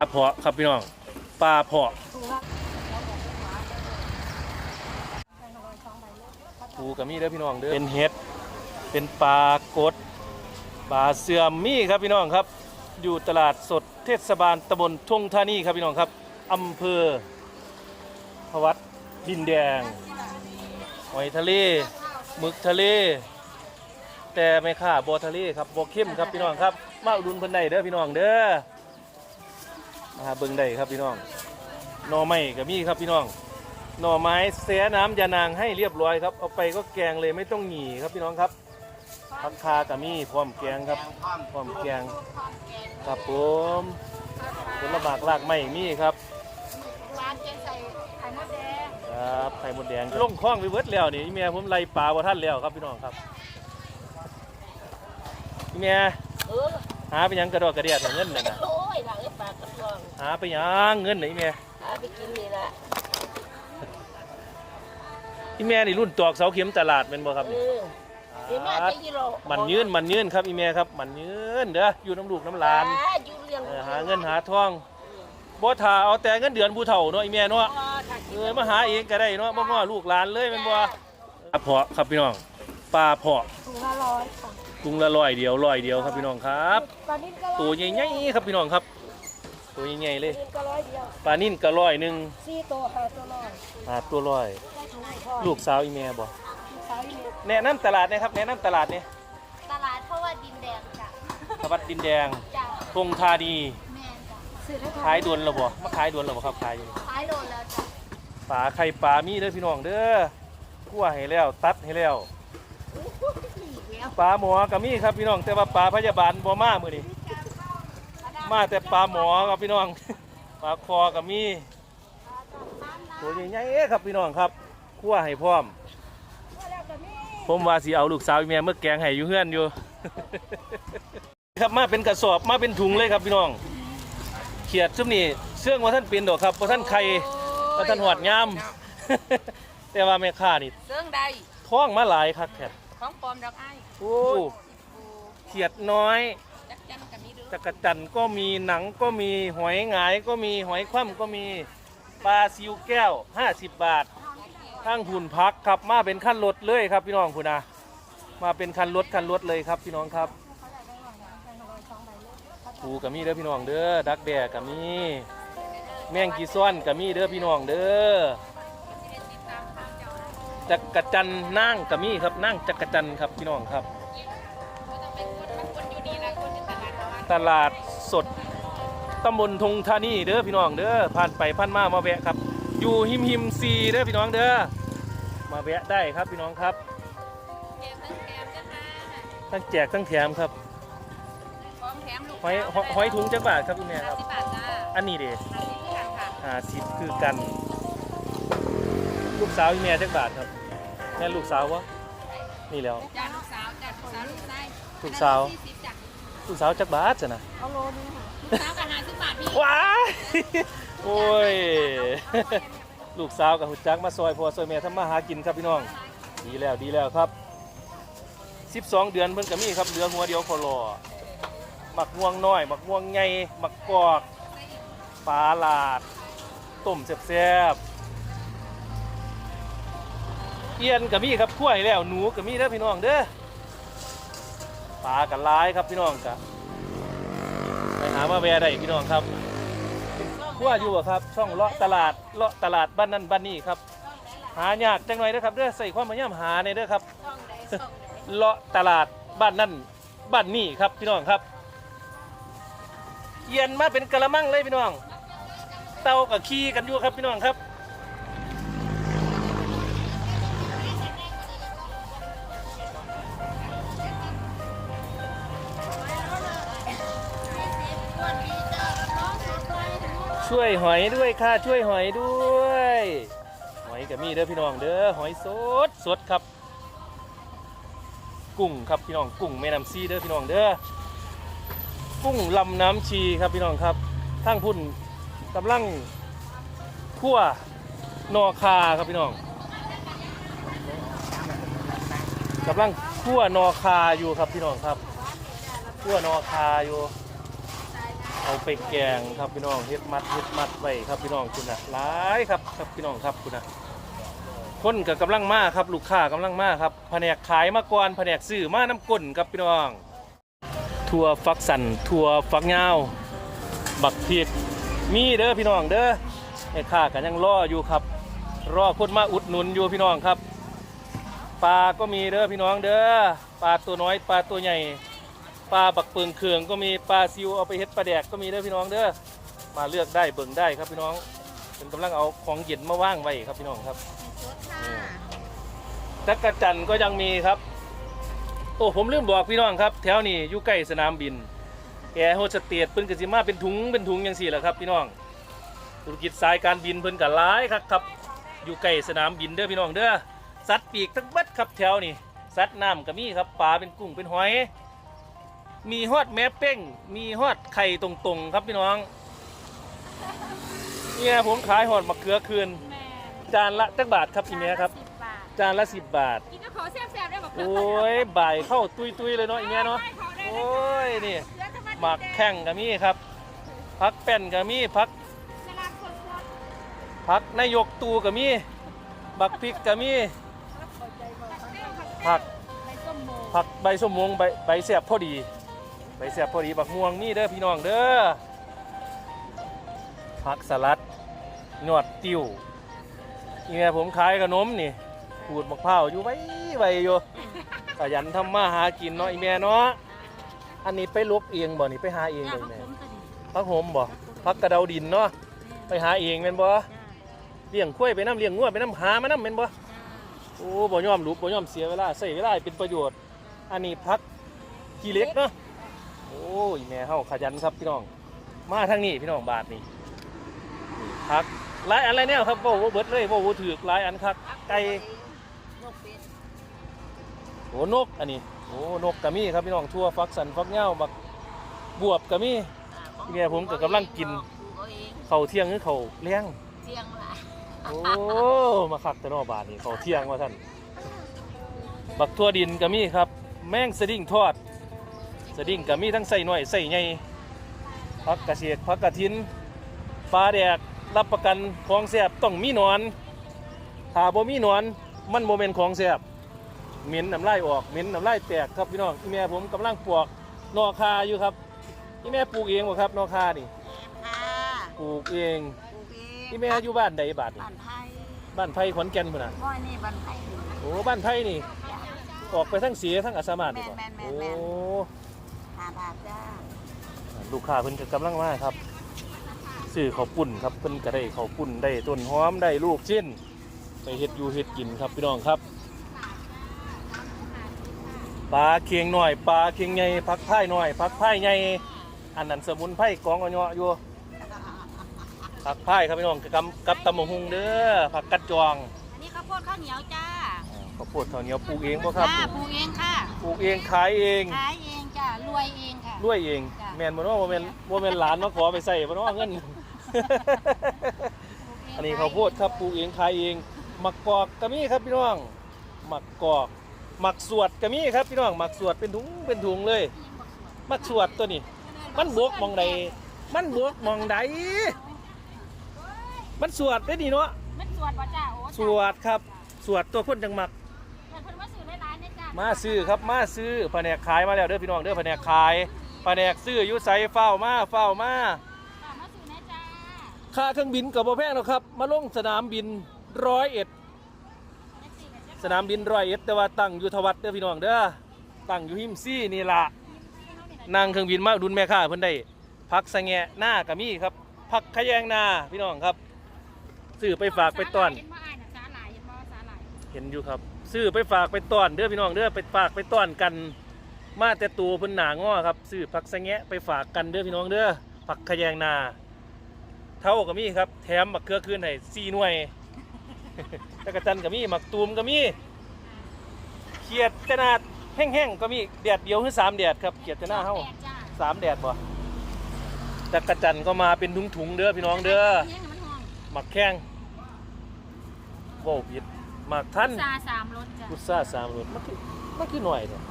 ปลาเพาะครับพี่น้องปลาเพาะปูกับมีเด้อพี่น้องเด้อเป็นเห็ดเป็นปลากดปลาเสื่อมมีครับพี่น้องครับ อยู่ตลาดสดเทศบาลตำบลทุ่งธานีครับพี่น้องครับอำเภอพวัดดินแดงหอยทะเลหมึกทะเล แต่ไม่ค่าบัวทะเลครับบัวเข้มครับพี่น้องครับ มาอุดหนุนเพิ่นได้เด้อพี่น้องเด้อ มาหาเบิ่งได้ครับพี่น้องหน่อไม้ก็มีครับพี่น้อง หน่อไม้เสียน้ำยานางให้เรียบร้อยครับเอาไปก็แกงเลยไม่ต้องหนีครับพี่น้องครับผักคาก็มีพร้อมแกงครับพร้อมแกงครับผมผลหมากลากไม้มีครับร้านเจ๊ใส่ไข่มดแดงครับไข่มดแดงลงคลองไปเบิดแล้วนี่อีเมียผมไล่ปลาบ่ทันแล้วครับพี่น้องครับอีเมียเออหาไปหยังกระดอกกระเดียดให้เงินน่ะนะโอ้ย หลังไอ้ปลากระพงหาไปหยังเงินไหนแม่หาไปกินนี่แหละอีแม่นี่รุ่นตอกเสาเข็มตลาดเป็นบ่ครับเอนี่อเดี๋ยวแม่จะกิโลมันยืนมันยืนครับอีแม่ครับมันยืนเด้ออยู่น้ำลูกน้ำหลานอ่อยู่เรียงเออหาเงินหาทองบ่ท่าเอาแต่เงินเดือนผู้เฒ่าเนาะอีแม่เนาะอ๋อถ้าเอกินอมาหาเองก็ได้เนาะบ่ง้อลูกหลานเลยแม่นบ่ปลาเพาะครับพี่น้องปลาเพาะถุงละร้อยค่ะถุงละร้อยเดียวร้อยเดียวครับพี่น้องครับปลานิ่มก็ร้อยตัวใหญ่ๆครับพี่น้องครับ ตัวใหญ่ๆเลยปลานิ่มก็ร้อยเดียวปลานิ่นก็ร้อยหนึงสี่ตัวห้าตัวร้อยหาตัวร้อยได้ถุงละร้อยลูกสาวอีแม่บ่ลูกสาวอีเล็กแนะนํตลาดนะครับ แนะนํตลาดนี่ตลาดเพราะว่าดินแดงจ้ะสวัสดินแดงจ้ะทงธานีแม่นจ้ะซื้อได้ขายดวนแล้วบ่มาขายดวนแล้วบ่ครับขายอยู่นี่ขายโลแล้วจ้ะปลาไข่ปลามีเด้อพี่น้องเด้อคั่วให้แล้ว ตัดให้แล้วอีกแล้วปลาหมอก็มีครับพี่น้องแต่ว่าปลาพยาบาลบ่มามื้อนี้ มาแต่ปลาหมอครับพี่น้องปลาคอก็มีตัวใหญ่ๆครับพี่น้องครับคั่วให้พร้อมแล้วก็มีผมว่าสิเอาลูกสาวอีแม่เมื่อแกงให้อยู่เฮือนอยู่ ครับมาเป็นกระสอบมาเป็นถุงเลยครับพี่น้องเขียดซุมนี่เชื่องว่าท่านเป็นดอกครับว่าท่านไข่ว่าท่านหอดงาม แต่ว่าแม่ค้านี่เรื่องใดท้องมาหลายคักแท้ของปลอมดอกไอ้ายโอ้เขียดน้อย จักจันกับมีดูจักรจันก็มีหนังก็มีหอยหงายก็มีหอยคว่ำก็มีปลาซิวแก้ว 50 บาทข้งหุ่นพักครับมาเป็นขั้นรถเลยครับพี่น้องคุณนะมาเป็นคันรถคันรถเลยครับพี่น้องครับปูกับมีเด้อพี่น้องเด้อดักแด่กับมีแมงกีซ้อนกับมีเด้อพี่น้องเด้อจักรจันนั่งกับมีครับนั่งจักรจันครับพี่น้องครับ ตลาดประมาณตลาดสดตำบลทงธานีเด้อพี่น้องเด้อผ่านไปผ่านมามาแวะครับ อยู่หิมหิมซีเด้อพี่น้องเด้อมาแวะได้ครับพี่น้องครับแถมทั้งแถมจ้ะค่ะทั้งแจกทั้งแถมครับของแถมลูกหอยหอยหอยถุงจักบาทครับพี่แม่ครับสิบบาทจ้าอันนี้เด้ห้าสิบค่ะค่ะห้าสิบคือกัน ลูกสาวพี่แม่จักบาทครับแม่ลูกสาววะนี่แล้วจ้าลูกสาวจ้าลูกสาว ลูกชายลูกสาวสี่สิบจ้ะลูกสาวจักบาทจ้ะนะเอาโลนึงค่ะลูกสาวกับห้าสิบบาทพี่ว้ายโอ้ย ลูกสาวกับหุ่จักมาซอยพ่อซอยแม่ทำมาหากินครับพี่น้อง ดีแล้วดีแล้วครับ 12 เดือนเพิ่นก็มีครับเหลือหัวเดียวพอรอหมักม่วงน้อยหมักม่วงใหญ่หมักกอกปลาลาดต้มแซ่บๆเอียนก็มีครับขั้วให้แล้วหนูก็มีเด้อพี่น้องเด้อ ปลากันหลายครับพี่น้องกะไปหามาแวได้พี่น้องครับขั้วอยู่ครับ ช่องเลาะตลาดเลาะตลาดบ้านนั่นบ้านนี้ครับ หายากจังหน่อยเด้ครับเด้อใส่ความพยายามหาในเด้อครับเลาะตลาดบ้านนั่นบ้านนี่ครับพี่น้องครับเย็นมาเป็นกะละมังเลยพี่น้อง เตากับขี้กันอยู่ครับพี่น้องครับ ช่วยหอยด้วยค่ะช่วยหอยด้วย หอยกับมีเด้อพี่น้องเด้อหอยสดสดครับ กุ้งครับพี่น้องกุ้งแม่น้ำซีเด้อพี่น้องเด้อกุ้งลำน้ำชีครับพี่น้องครับทั้งพุ่นกำลังคั่วนอคาครับพี่น้องกำลังคั่วนอคาอยู่ครับพี่น้องครับคั่วนอคาอยู่ เอาไปแกงครับพี่น้องเฮ็ดมัดเฮ็ดมัดไว้ครับพี่น้องคุณนะหลายครับครับพี่น้องครับคุณนะคนกับกำลังมาครับลูกค้ากำลังมาครับแผนกขายมาก่อนแผนกซื้อมาน้ำก้นครับพี่น้องถั่วฟักสันถั่วฟักยาบักพริกมีเด้อพี่น้องเด้อไอ้ข้ากันยังรออยู่ครับ รอคนมาอุดหนุนอยู่พี่น้องครับปลาก็มีเด้อพี่น้องเด้อปลาตัวน้อยปลาตัวใหญ่ ปลาบักเปิงเคืองก็มีปลาซิวเอาไปเฮ็ดปลาแดกก็มีเด้อพี่น้องเด้อมาเลือกได้เบิ่งได้ครับพี่น้องเป็นกำลังเอาของเย็นมาว่างไว้ครับพี่น้องครับสดค่ะจักรจันทร์ก็ยังมีครับ โอ้ผมลืมบอกพี่น้องครับ แถวนี้อยู่ใกล้สนามบินแอร์โฮสเตสเพิ่นก็สิมาเป็นถุงเป็นถุงจังซี่แหละครับ พี่น้องธุรกิจสายการบินเพิ่นก็หลายครับครับ อยู่ใกล้สนามบินเด้อพี่น้องเด้อสัตว์ปีกทั้งเบัดครับแถวนี้สัตว์น้ำก็มีครับปลาเป็นกุ้งเป็นหอย มีฮอดแม่เป้ง มีฮอดไข่ตรงๆ ครับพี่น้อง เนี่ยผมขายหอดมะเขือคืน แม่จานละจักบาทครับอีเนี้ยครับ สิบบาทจานละสิบบาท กินก็ขอแซ่บๆได้บอกโอ้ยบ่ายเข้าตุยตุยๆเลยเนาะอีเนี้ยเนาะ โอ้ยนี่หมักแข้งก็มีครับ พักแป้นก็มีพักสลัดสดพักนายกตูก็มี บักพริกก็มีๆผักใบส้มโมผักใบสมวงใบใบแสบพอดี ใบแสบพอดีบักม่วงนี่เด้อพี่น้องเด้อผักสลัดหนวดติ้วนี่ไงผมขายขนมนี่ขูดมะพร้าวอยู่ไว้ไว้อยู่ขยันทำมาหากินเนาะอีแม่เนาะอันนี้ไปลกเองบ่นี่ไปหาเองเลยแม่พักหอมบ่พักกระเดาดินเนาะไปหาเองแม่นบ่เลี้ยงกล้วยไปน้ำเลี้ยงงัวไปน้ำหามาน้ำแม่นบ่โอ้บ่ยอมรู้บ่ยอมเสียเวลาใส่เวลาให้เป็นประโยชน์ อันนี้พักกี่เล็กเนาะ โอ้ยแม่เฮาขยันครับพี่น้อง มาทางนี้พี่น้องบาทนี่นี่พักหลายอันอะไรเนี่ยครับบ่บ่เบิดเลยบ่บ่ถือกหลายอันคักไก่โอ้นกอันนี้โอ้นกก็มีครับพี่น้องทั่วฟักสันฟักเหย้าบักบวบก็มีเนี่ยผมก็กำลังกินเข้าเที่ยงหรือเข้าเลี้ยงเที่ยงละโอ้มาคักแต่นอบาทนี่เขาเที่ยงว่าท่านบักทั่วดินก็มีครับ แมงสดิ้งทอด สดิ้งก็มีทั้งใส่น้อยใส่ใหญ่พักกระเสียดพักกระทินปลาแดกรับประกันของแซ่บต้องมีหนอนถ้าบ่มีหนอนมันโมเมนของแซ่บเหม็นน้ำลายออกเหม็นน้ำลายแตกครับพี่น้องอีแม่ผมกำลังปลูกนอคาอยู่ครับอีแม่ปลูกเองบ่ครับนอคานี่ค่ะปลูกเองปลูกเองอีแม่อยู่บ้านใดบาดนี่บ้านไทยบ้านไผ่ขอนแก่นพุ่นน่ะม้อยนี่บ้านไทยโอ้บ้านไผ่นี่ออกไปทั้งเสียทั้งอาสามาดีกว่าแม่นแม่โอ้ ลูกค้าเพิ่นก็กำลังมาครับซื้อข้าวปุ้นครับเพิ่นก็ได้ข้าวปุ้นได้ต้นหอมได้ลูกชิ้นไปเฮ็ดอยู่เฮ็ดกินครับพี่น้องครับปลาเคียงหน่อยปลาเคียงใหญ่ผักไผ่หน่อยผักไผ่ใหญ่อันนั้นสมุนไพรกองเอาเนาะอยู่ผักไผ่ครับพี่น้องกับกับตำมะฮุงเด้อผักกัดจองอันนี้ข้าวโพดข้าวเหนียวจ้าอ่าข้าวโพดข้าวเหนียวปลูกเองบ่ครับจ้าปลูกเองค่ะปลูกเองขายเองขายเองจ้า รวยเองค่ะด้วยเองจ้ะ แมนบ่เนาะบ่แม่นบ่แม่นหลานมาขอไปใส่บ่เนาะเงิน อันนี้ข้าวโพดครับปลูกเองขายเองหมักกอกก็มีครับพี่น้องหมักกอกหมักสวดก็มีครับพี่น้องหมักสวดเป็นถุงเป็นถุงเลยหมักสวดตัวนี้ มันบวกมองใดมันบวกมองใดมันสวดได้ดีเนาะมันสวดว่าจ้าโอ้สวดครับสวดตัวคนจังหมัก มาซื้อครับมาซื้อแผนกขายมาแล้วเด้อพี่น้องเด้อแผนกขายแผนกซื้ออยู่ไสเฝ้ามาเฝ้ามาจ้ามาซื้อนะจ้าค่าเครื่องบินกับบ่แพงหรอกครับ มาลงสนามบินร้อยเอ็ดสนามบินร้อยเอ็ดแต่ว่าตั้งอยู่ทวัดเด้อพี่น้องเด้อตั้งอยู่หิมซี่นี่ล่ะนั่งเครื่องบินมาดุนแม่ค้าเพิ่นได้พักสะแงะหน้าก็มีครับพักขะแยงนาพี่น้องครับซื้อไปฝากไปต้อนเห็นบ่อ่านน่ะสาหร่ายเห็นบ่สาหร่ายเห็นอยู่ครับ ซื้อไปฝากไปต้อนเด้อพี่น้องเด้อไปฝากไปต้อนกัน มาแต่ตัวเพิ่นหนาง้อครับซื้อผักสะแงะไปฝากกันเด้อพี่น้องเด้อผักขะแยงนา เท่าก็มีครับแถมมักเกลือคืนให้สี่หน่วยตะกะจันก็มีมักตูมก็มีเขียดตะนาดแห้งๆก็มีแดดเดียวคือสามแดดครับเขียดตะนาเฮาแปดจ้าสามแดดบ่ตะกะจันก็มาเป็นถุงๆเด้อพี่น้องเด้อเนี่ยมันห้องมักแข้งโว้าผิด มักท่านซาสามรสจ้าพุทราสามรสมันคือมันคือหน่อยเนี่ย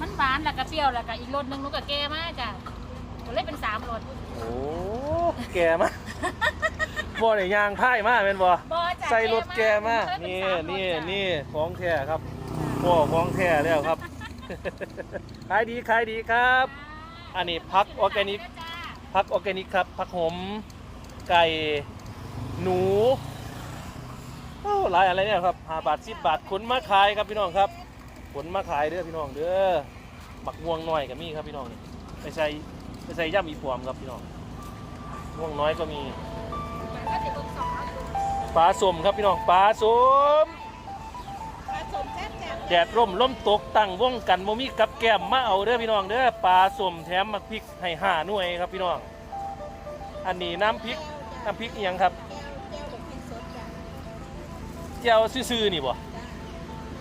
มันหวานแล้วก็เปรี้ยวแล้วก็อีกรสหนึงหนูก็แก่มากจ้าทผมเลยเป็นสามรถโอ้แก่มากบ่ได้ยางพ่ายมากเป็นบ่บอจ่าใส่รถแก่มากเลยเป็นี่สามรถนี่จ้ะนี่ของแท้ครับพ่อของแท้แล้วครับ ขายดีขายดีครับ อันนี้พักออร์แกนิกจ้าพักออร์แกนิกครับพักหอมไก่ หนู โอ้หลายอะไรเนี่ยครับห้าบาทสิบบาทขนมาขายครับพี่น้องครับขนมาขายเด้อพี่น้องเด้อหมักม่วงน้อยก็มีครับพี่น้องนี่ไปใส่ไปใส่ย่ำอีพวมครับพี่น้องม่วงน้อยก็มีก็จะเป็นสองเอาอยู่ปลาสมครับพี่น้องปลาสมผสมแซ่บแซ่บแดดร่มล่มตกตั้งวงกันโมมีกับแก้มมาเอาเด้อพี่น้องเด้อปลาสมแถมมักพริกให้ห้าหน่วยครับพี่น้อง อันนี้น้ำพริกน้ำพริกอิหยังครับ เจียวซื่อๆนี่บ่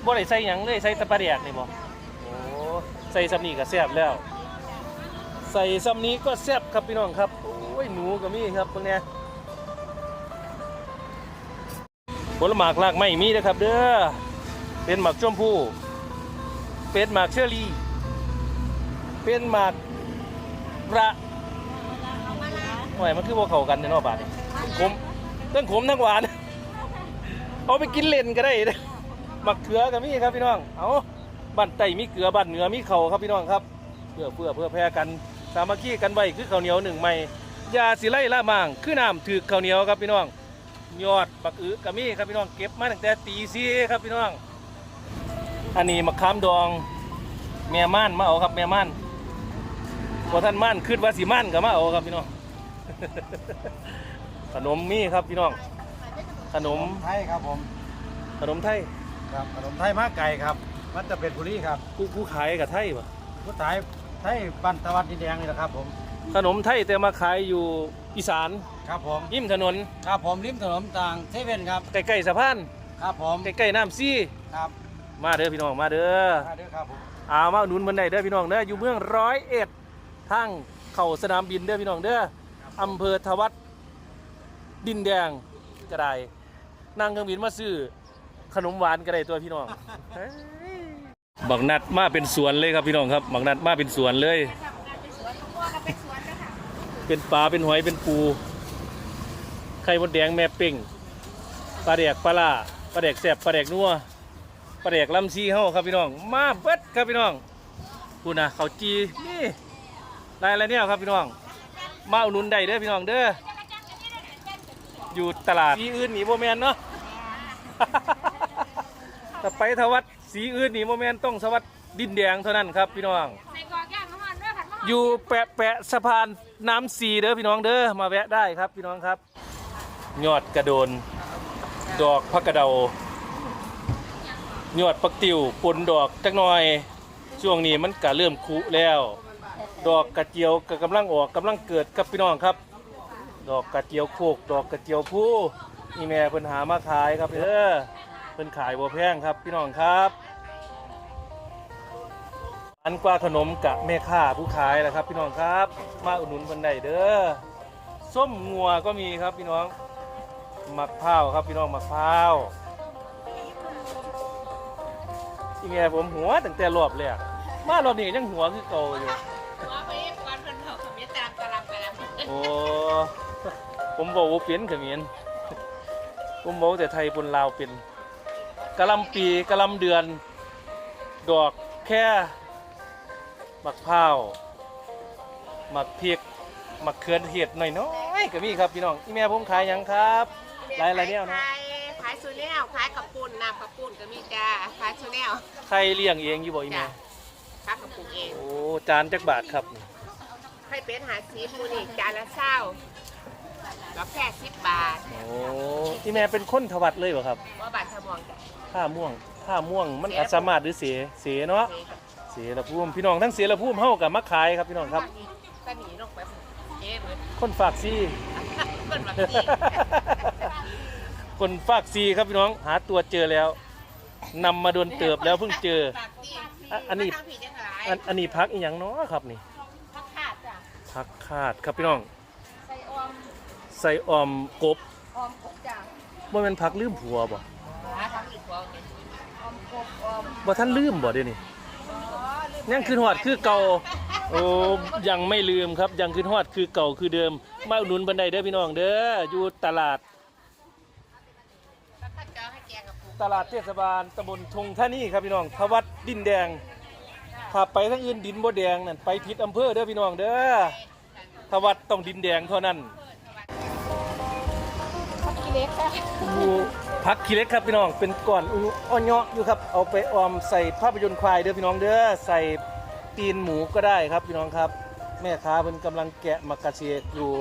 บ่ได้ใส่หยังเลยใส่แตะปลาแดกนี่บ่โอ้ใส่ซ้ำนี้ก็แซ่บแล้ว ใส่ซ้ำนี้ก็แซ่บครับพี่น้องครับโอ้ยหนูก็มีครับพวกเนี้ยผลหมากลากไม้มีนะครับ เด้อเป็นหมากชมพู่เป็นหมากเชอรี่ เป็นหมากระเอะโอ้ยมันคือว่าเข้ากันเนาะบาดนี่ขมทั้งขมทั้งหวาน เอาไปกินเล่นก็ได้เด้อหมักเกลือก็มีครับพี่น้องเอาบ้านไตมีเกลือบ้านเหนือมีเข่าครับพี่น้องครับ เพื่อเพื่อเพื่อแพร่กันสามัคคีกันไว้คือข้าวเหนียวหนึ่งไม่ยาสิไล่ละมางคือน้ำถือข้าวเหนียวครับพี่น้อง ยอดปักอื้อกะมีครับพี่น้องเก็บมาตั้งแต่ตีซีครับพี่น้อง อันนี้มะขามดองแม่ม่านมาเอาครับแม่ม่านพอท่านม่านขึ้นว่าสีม่านก็มาเอาครับพี่น้องขนมมีครับพี่น้อง ขนม ไทยครับผมขนมไทยครับขนมไทยมากไก่ครับ มันจะเป็นบุรีครับกูกูขายกับไทยปะผู้ตายไทยปันตะวันดินแดงนี่แหละครับผมขนมไทยแต่มาขายอยู่อีสานครับผมยิ้มถนนครับผมริมถนนต่างเซเว่นครับใกล้ๆสะพานครับผมใกล้ๆน้ำซี่ครับมาเด้อพี่น้องมาเด้อมาเด้อครับผมอามาอุดหนุนบันไดเด้อพี่น้องเด้ออยู่เมืองร้อยเอ็ดทางเข้าสนามบินเด้อพี่น้องเด้ออำเภอทวัดดินแดงก็ได้ นั่งเครื่องบินมาซื้อขนมหวานก็ได้ตัวพี่น้องเฮ้ยบักนัดมาเป็นสวนเลยครับพี่น้องครับบักนัดมาเป็นสวนเลยทำงานเป็นสวนของพ่อก็เป็นสวนนะคะเป็นปลาเป็นหอยเป็นปู ไข่มดแดงแม่เป่งปลาแดกปลาล่าปลาแดกแสบปลาแดกนัวปลาแดกลำซีเฮาครับพี่น้อง มาเบิดครับพี่น้องพูดนะเขาวจีนี่ลายอะไรเนี่ยครับพี่น้อง มาอุดหนุนได้เด้อพี่น้องเด้อ อยู่ตลาดสีอื่นหนีโมแมนเนาะถ้าไปทวัดสีอื่นหนีโมแมนต้องสวัสดดินแดงเท่านั้นครับพี่น้อง ใส่กรอกย่างน้ำมันด้วยผัดมะฮอนอยู่แปะแปะสะพานน้ำสีเด้อพี่น้องเด้อมาแวะได้ครับพี่น้องครับ ยอดกระโดน ดอกพักกระเดายอดปักติวปนดอกจักหน่อย ช่วงนี้มันก็เริ่มคุแล้ว ดอกกระเจียวก็กำลังออกกำลังเกิดกับพี่น้องครับ ดอกกระเจียวโคก ดอกกระเจียวผู้นี่แม่เพิ่นหามาขายครับเด้อเพิ่นขายบัวแพงครับพี่น้องครับอันกว่าขนมกะแม่ค้าผู้ขายแหละครับ พี่น้องครับ มาอุดหนุนบันไดเด้อส้มงัวก็มีครับพี่น้องหมักพร้าวครับพี่น้องหมักพร้าวอีแม่ผมหัวตั้งแต่รอบแรกมารอบนี้ยังหัวคือเก่าอยู่หัวไปก่อนเพิ่นเผาขมิ้นตามตะลำตะลำโอ้ ผมบอกว่าเปลี่ยนเขมิ้นผมบอกแต่ไทยปนลาวเป็นกะหลำปีกะหลำเดือน ดอกแค่หมักพร้าวหมักพริกหมักเขือเทศหน่อยน้อยๆก็มีครับพี่น้องอีแม่ผมขายหยังครับหลายหลายๆแนวนะขายขายซูเนลขายกระปุนน้ำกระปุนก็มีจ้าขายซูเนลใครเลี้ยงเองอยู่บ่อีแม่จ้ะขายกระปุนเองโอ้จานจักบาทครับ ให้เป็นหาซีฟูนี่จานละเศร้า ก็แค่สิบบาทโอ้อีแม่เป็นคนถวัดเลยบ่ครับว่าบาทสมองจ้ะผ้าม่วงผ้าม่วงมันอาจสามารถหรือเสียเสียเนาะเสียละพุ่มพี่น้องทั้งเสียละพุ่มเฮากับมาขายครับพี่น้องครับก็หนีลงไปเอ๊ะเหมือนคนฝากซีคนแบบนี้คนฝากซีครับพี่น้องหาตัวเจอแล้วนำมาโดนเติบแล้วเพิ่งเจอฝากตีอะอันนี้มาทางผีจังหลายอันอันนี้พักอีหยังเนาะครับนี่ผักขาดจ้ะพักคาดครับพี่น้องใส่ออม ใส่ออมกบออมกบจ้ะว่ามันพักลืมผัวบ่หาทางอีกพวกเนี่ยออมกบออมบ่ท่านลืมบ่เดี๋ยวนี้อ๋อลืมยังคือหอดคือเก่าเออโอ้ยังไม่ลืมครับยังคือฮอดคือเก่าคือเดิมมาอุดหนุนบันไดเด้อพี่น้องเด้ออยู่ตลาดแล้วก็จอให้แกงกับปูตลาดเทศบาลตำบลทงท่านี่ครับพี่น้องทวัดดินแดงถ้าไปทางอื่นดินบ่แดงนั่นไปผิดอำเภอเด้อพี่น้องเด้อทวัดต้องดินแดงเท่านั้น กิเล็กค่ะอยู่พักขี้เล็กครับพี่น้อง เป็นก่อนอ่อนเนาะอยู่ครับ เอาไปออมใส่ภาพยนตร์ควายเด้อพี่น้องเด้อ ใส่ตีนหมูก็ได้ครับพี่น้องครับ แม่ค้าเป็นกำลังแกะมักกะเชกอยู่